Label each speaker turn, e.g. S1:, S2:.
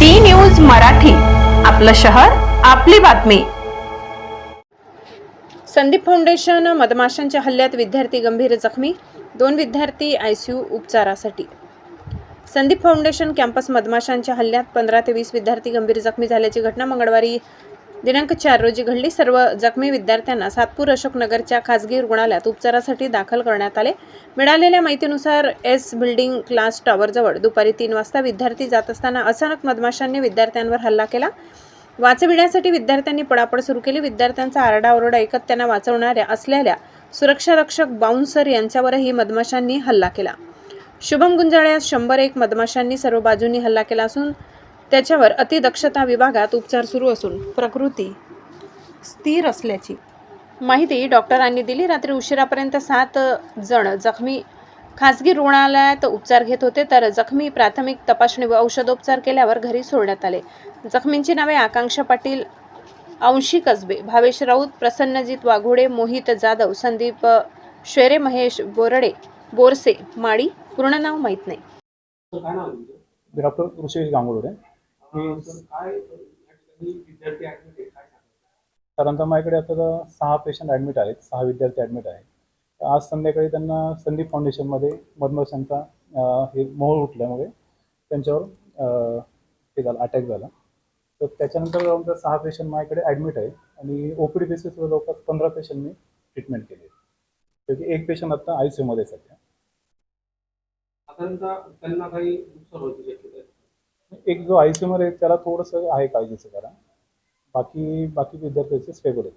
S1: D news Marathi आपलं शहर आपली बातमी.
S2: संदीप फाउंडेशन मधमाशांच्या हल्ल्यात विद्यार्थी गंभीर जखमी दोन विद्यार्थी आय सी यू उपचारासाठी. संदीप फाउंडेशन कॅम्पस मधमाशांच्या हल्ल्यात पंधरा ते वीस विद्यार्थी गंभीर जखमी झाल्याची घटना मंगळवारी दिनांक चार रोजी घडली सर्व जखमी विद्यार्थ्यांना सातपूर अशोकनगरच्या खासगी रुग्णालयात उपचारासाठी दाखल करण्यात आले. मिळालेल्या माहितीनुसार एस बिल्डिंग क्लास टॉवरजवळ दुपारी तीन वाजता विद्यार्थी जात असताना अचानक मधमाशांनी विद्यार्थ्यांवर हल्ला केला. वाचविण्यासाठी विद्यार्थ्यांनी पडापड सुरू केली. विद्यार्थ्यांचा आरडाओरडा ऐकत त्यांना वाचवणाऱ्या असलेल्या सुरक्षारक्षक बाउन्सर यांच्यावरही मधमाशांनी हल्ला केला. शुभम गुंजाळ्यास शंभर एक मधमाशांनी सर्व बाजूंनी हल्ला केला असून त्याच्यावर अतिदक्षता विभागात उपचार सुरू असून प्रकृती स्थिर असल्याची माहिती डॉक्टरांनी दिली. रात्री उशिरापर्यंत सात जण जखमी खासगी रुग्णालयात उपचार घेत होते तर जखमी प्राथमिक तपासणी व औषधोपचार केल्यावर घरी सोडण्यात आले. जखमींची नावे आकांक्षा पाटील अंशी कसबे भावेश राऊत प्रसन्नजित वाघोडे मोहित जाधव संदीप शेरे महेश बोरडे बोरसे माळी पूर्ण नाव माहीत नाही.
S3: डॉक्टर ऋषेश गांगुर्डे साधारणतः माझ्याकडे आता सहा पेशंट ॲडमिट आहेत सहा विद्यार्थी ॲडमिट आहेत. आज संध्याकाळी त्यांना संदीप फाउंडेशनमध्ये मधमाशांचा हे मोहोळ उठल्यामुळे त्यांच्यावर हे झालं अटॅक झाला. तर त्याच्यानंतर आमच्या सहा पेशंट माझ्याकडे ॲडमिट आहेत आणि ओपीडी बेसिसवर जवळपास पंधरा पेशंटनी ट्रीटमेंट केली आहे. त्यापैकी एक पेशंट आता आय सी यूमध्ये सध्या.
S4: साधारणतः त्यांना काही नुकसान होती शक्यता
S3: एक जो आय सी आहे त्याला थोडंसं आहे काळजीचं करा बाकी बाकी विद्यार्थ्याचे स्टेबल आहेत.